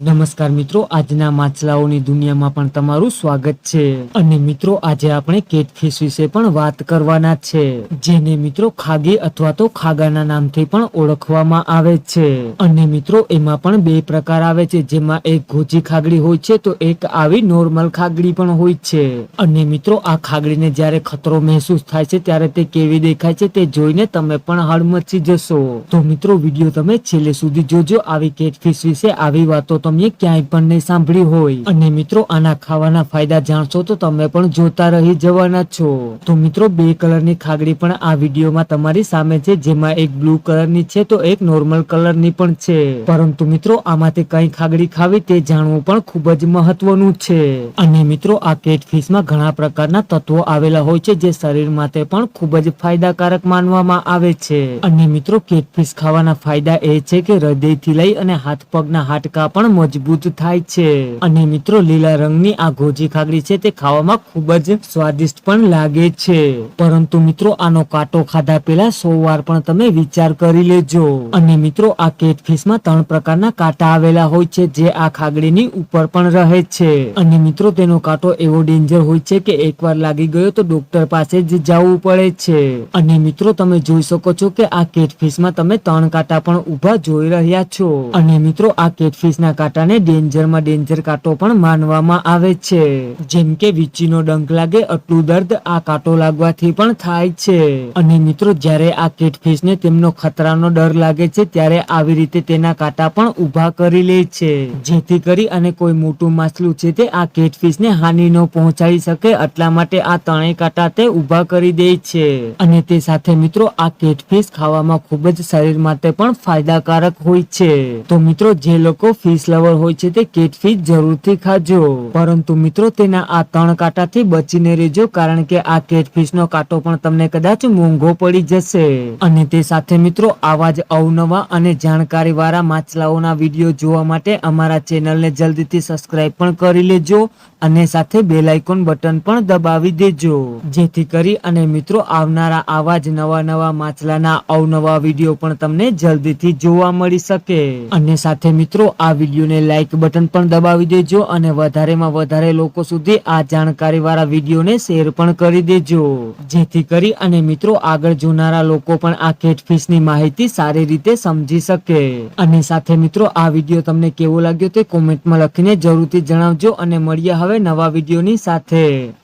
નમસ્કાર મિત્રો, આજના માછલાઓની દુનિયામાં પણ તમારું સ્વાગત છે. અને મિત્રો, આજે આપણે કેટફિશ વિશે પણ વાત કરવાના છે, જેને મિત્રો ખાગી અથવા તો ખાગાના નામથી પણ ઓળખવામાં આવે છે. અને મિત્રો, એમાં પણ બે પ્રકાર આવે છે, જેમાં એક ગોજી ખાગડી હોય છે, તો એક આવી નોર્મલ ખાગડી પણ હોય છે. અને મિત્રો, આ ખાગડીને જ્યારે ખતરો મહેસૂસ થાય છે, ત્યારે તે કેવી દેખાય છે, તે જોઈને તમે પણ હળમચી જશો. તો મિત્રો, વીડિયો તમે છેલ્લે સુધી જોજો, આવી કેટફિશ વિશે આવી વાતો તમે ક્યાંય પણ નહીં સાંભળી હોય. અને મિત્રો, આના ખાવાના ફાયદા જાણશો તો તમે પણ જોતા રહી જવાના છો. તો મિત્રો, બે કલરની ખાગડી પણ આ વિડીયોમાં તમારી સામે છે, જેમાં એક બ્લુ કલરની છે તો એક નોર્મલ કલરની પણ છે. પરંતુ મિત્રો, આમાંથી કઈ ખાગડી ખાવી તે જાણવું પણ ખૂબ જ મહત્વનું છે. અને મિત્રો, આ કેટફિશમાં ઘણા પ્રકારના તત્વો આવેલા હોય છે, જે શરીર માટે પણ ખૂબ જ ફાયદાકારક માનવામાં આવે છે. અને મિત્રો, કેટફિશ ખાવાના ફાયદા એ છે કે હૃદયથી લઈ અને હાથ પગના હાડકા પણ મજબૂત થાય છે. અને મિત્રો, લીલા રંગની આ ગોજી ખાગડી છે તે ખાવામાં ખૂબ જ સ્વાદિષ્ટ પણ લાગે છે. પરંતુ મિત્રો, આનો કાંટો ખાધા પહેલા સો પણ તમે વિચાર કરી લેજો. અને મિત્રો, આ કેટફિશમાં ત્રણ પ્રકારના કાંટા આવેલા હોય છે જે આ ખાગડીની ઉપર પણ રહે છે. અને મિત્રો, તેનો કાંટો એવો ડેન્જર હોય છે કે એકવાર લાગી ગયો તો ડોક્ટર પાસે જ જવું પડે છે. અને મિત્રો, તમે જોઈ શકો છો કે આ કેટફિશમાં તમે ત્રણ કાંટા પણ ઊભા જોઈ રહ્યા છો. અને મિત્રો, આ કેટફિશના કાંટાને ડેન્જરમાં ડેન્જર કાંટો પણ માનવામાં આવે છે. જેમ કે વીચીનો ડંખ લાગે આટલું દર્દ આ કાંટો લાગવાથી પણ થાય છે. અને મિત્રો, જ્યારે આ કેટફિશને તેમનો ખતરાનો ડર લાગે છે, ત્યારે આવી રીતે તેના કાંટા પણ ઊભા કરી લે છે. જેથી કરી અને કોઈ મોટું માછલું છે તે આ કેટફિશને હાનિ ન પહોંચાડી શકે, એટલા માટે આ ત્રણેય કાંટા તે ઊભા કરી દે છે. અને તે સાથે મિત્રો, આ કેટફિશ ખાવામાં ખૂબ જ શરીર માટે પણ ફાયદાકારક હોય છે. તો મિત્રો, જે લોકો ફિશ લવર હોય છે તે કેટફી જરૂરથી ખાજો. પરંતુ મિત્રો, તેના આ ત્રણ કાંટાથી બચીને રહેજો, કારણ કે આ કેટફિશનો કાંટો પણ તમને કદાચ મોંઘો પડી જશે. અને તે સાથે મિત્રો, આવા જ અવનવા અને જાણકારી વાળા માછલાઓના વીડિયો જોવા માટે અમારા ચેનલને જલ્દીથી સબસ્ક્રાઇબ પણ કરી લેજો અને સાથે બેલ આઇકોન બટન પણ દબાવી દેજો. જેથી કરી અને મિત્રો, આવનારા આવા જ નવા નવા માછલાના અવનવા વીડિયો પણ તમને જલ્દીથી જોવા મળી શકે. અને સાથે મિત્રો, આ વિડીયોને લાઇક બટન પણ દબાવી દેજો અને વધારેમાં વધારે લોકો સુધી આ જાણકારી વાળા વિડીયોને શેર પણ કરી દેજો. જેથી કરી અને મિત્રો આગળ જોનારા લોકો પણ આ કેટફિશની માહિતી સારી રીતે સમજી શકે. અને સાથે મિત્રો, આ વીડિયો તમને કેવો લાગ્યો તે કોમેન્ટમાં લખીને જરૂરથી જણાવજો અને મળીએ હવે નવા વિડીયોની સાથે.